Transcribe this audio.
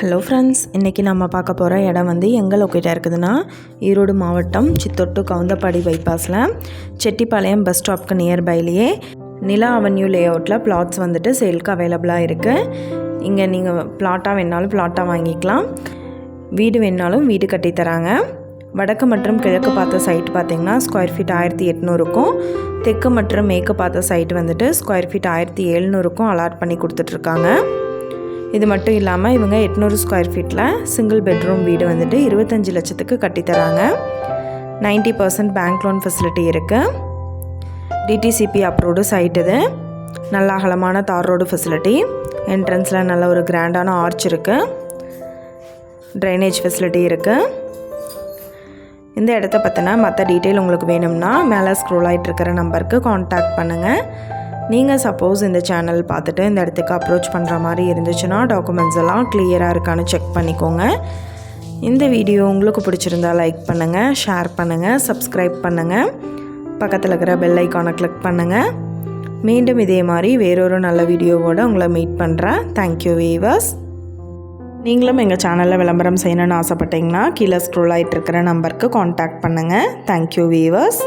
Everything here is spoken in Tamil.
ஹலோ ஃப்ரெண்ட்ஸ் இன்றைக்கி நம்ம பார்க்க போகிற இடம் வந்து எங்கே லொக்கேட்டாக இருக்குதுன்னா ஈரோடு மாவட்டம் சித்தொட்டு கவுந்தப்பாடி பைபாஸில் செட்டிப்பாளையம் பஸ் ஸ்டாப்க்கு நியர்பைலேயே நிலா அவென்யூ லே அவுட்டில் பிளாட்ஸ் வந்துட்டு சேல்க்கு அவைலபிளாக இருக்குது இங்கே நீங்கள் பிளாட்டாக வேணாலும் பிளாட்டாக வாங்கிக்கலாம். வீடு வேணாலும் வீடு கட்டித்தராங்க வடக்கு மற்றும் கிழக்கு பார்த்த சைட் பார்த்திங்கன்னா ஸ்கொயர் ஃபீட் ஆயிரத்தி எட்நூறுக்கும் தெற்கு மற்றும் மேற்கு பார்த்த சைட் வந்துட்டு ஸ்கொயர் ஃபீட் ஆயிரத்தி எழுநூறுக்கும் அலாட் பண்ணி கொடுத்துட்ருக்காங்க இது மட்டும் இல்லாமல் இவங்க எட்நூறு ஸ்கொயர் ஃபீட்டில் சிங்கிள் பெட்ரூம் வீடு வந்துட்டு இருபத்தஞ்சி லட்சத்துக்கு கட்டித்தராங்க ninety percent bank loan facility இருக்குது டிடிசிபி அப்ரூவ்டு சைட் இது. நல்ல அகலமான தார் ரோடு ஃபெசிலிட்டி என்ட்ரன்ஸில் நல்ல ஒரு கிராண்டான ஆர்ச் இருக்குது ட்ரைனேஜ் ஃபெசிலிட்டி இருக்குது இந்த இடத்த பற்றின மற்ற டீட்டெயில் உங்களுக்கு வேணும்னா மேலே ஸ்க்ரோல் ஆகிட்டு இருக்கிற நம்பருக்கு காண்டாக்ட் பண்ணுங்கள் நீங்கள் சப்போஸ் இந்த சேனல் பார்த்துட்டு இந்த இடத்துக்கு அப்ரோச் பண்ணுற மாதிரி இருந்துச்சுன்னா டாக்குமெண்ட்ஸ் எல்லாம் கிளியராக இருக்கான்னு செக் பண்ணிக்கோங்க. இந்த வீடியோ உங்களுக்கு பிடிச்சிருந்தா லைக் பண்ணுங்கள் ஷேர் பண்ணுங்கள் சப்ஸ்கிரைப் பண்ணுங்கள் பக்கத்தில் இருக்கிற பெல் ஐக்கானை கிளிக் பண்ணுங்கள் மீண்டும் இதே மாதிரி வேறொரு நல்ல வீடியோவோடு உங்களை மீட் பண்ணுறேன் தேங்க்யூ வீவர்ஸ் நீங்களும் எங்கள் சேனலில் விளம்பரம் செய்யணும்னு ஆசைப்பட்டீங்கன்னா கீழே ஸ்க்ரோல் ஆகிட்டு இருக்கிற நம்பருக்கு காண்டாக்ட் பண்ணுங்கள் தேங்க்யூ வீவர்ஸ்